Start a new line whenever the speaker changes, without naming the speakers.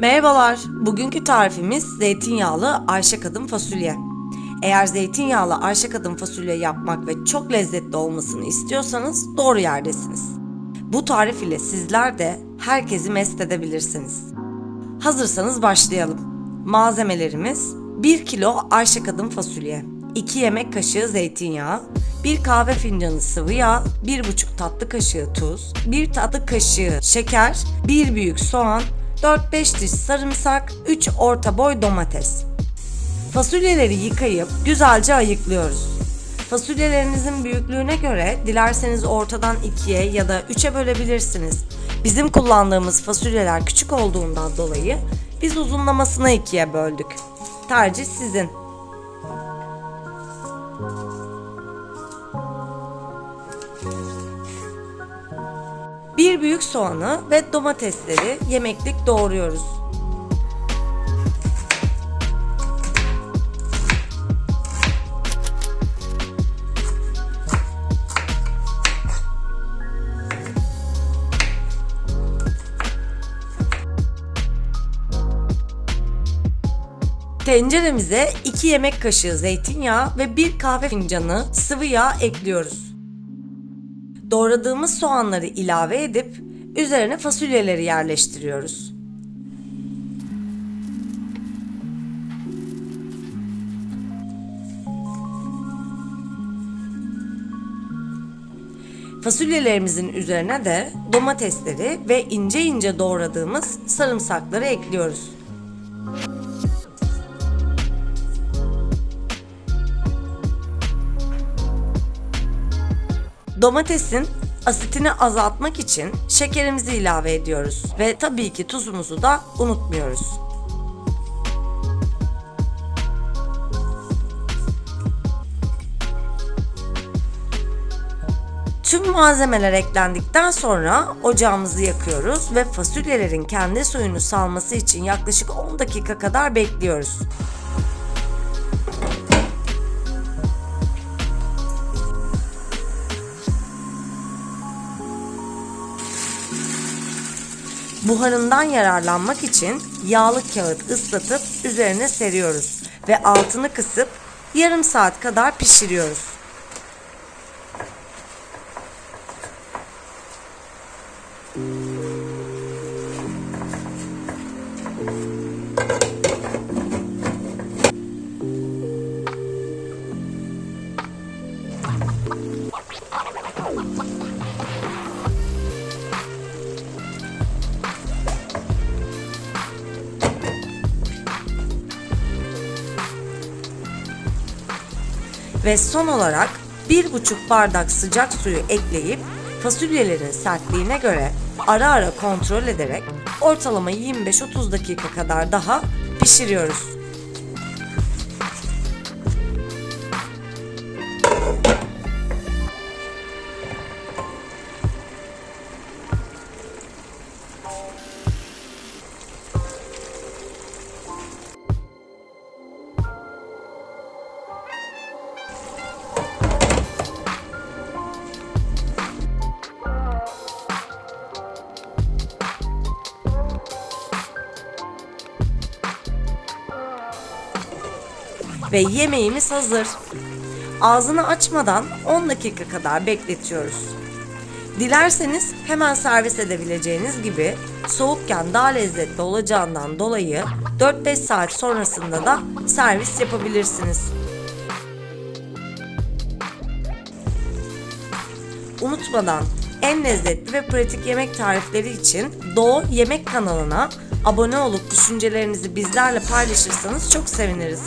Merhabalar. Bugünkü tarifimiz zeytinyağlı Ayşe kadın fasulye. Eğer zeytinyağlı Ayşe kadın fasulye yapmak ve çok lezzetli olmasını istiyorsanız doğru yerdesiniz. Bu tarif ile sizler de herkesi mest edebilirsiniz. Hazırsanız başlayalım. Malzemelerimiz 1 kilo Ayşe kadın fasulye, 2 yemek kaşığı zeytinyağı, 1 kahve fincanı sıvı yağ, 1,5 tatlı kaşığı tuz, 1 tatlı kaşığı şeker, 1 büyük soğan, 4-5 diş sarımsak, 3 orta boy domates. Fasulyeleri yıkayıp güzelce ayıklıyoruz. Fasulyelerinizin büyüklüğüne göre dilerseniz ortadan ikiye ya da üçe bölebilirsiniz. Bizim kullandığımız fasulyeler küçük olduğundan dolayı biz uzunlamasına ikiye böldük. Tercih sizin. Bir büyük soğanı ve domatesleri yemeklik doğruyoruz. Tenceremize 2 yemek kaşığı zeytinyağı ve 1 kahve fincanı sıvı yağ ekliyoruz. Doğradığımız soğanları ilave edip üzerine fasulyeleri yerleştiriyoruz. Fasulyelerimizin üzerine de domatesleri ve ince ince doğradığımız sarımsakları ekliyoruz. Domatesin asitini azaltmak için şekerimizi ilave ediyoruz ve tabii ki tuzumuzu da unutmuyoruz. Tüm malzemeler eklendikten sonra ocağımızı yakıyoruz ve fasulyelerin kendi suyunu salması için yaklaşık 10 dakika kadar bekliyoruz. Buharından yararlanmak için yağlı kağıt ıslatıp üzerine seriyoruz ve altını kısıp yarım saat kadar pişiriyoruz. Ve son olarak 1,5 bardak sıcak suyu ekleyip fasulyelerin sertliğine göre ara ara kontrol ederek ortalama 25-30 dakika kadar daha pişiriyoruz. Ve yemeğimiz hazır. Ağzını açmadan 10 dakika kadar bekletiyoruz. Dilerseniz hemen servis edebileceğiniz gibi soğukken daha lezzetli olacağından dolayı 4-5 saat sonrasında da servis yapabilirsiniz. Unutmadan en lezzetli ve pratik yemek tarifleri için Doğu Yemek kanalına abone olup düşüncelerinizi bizlerle paylaşırsanız çok seviniriz.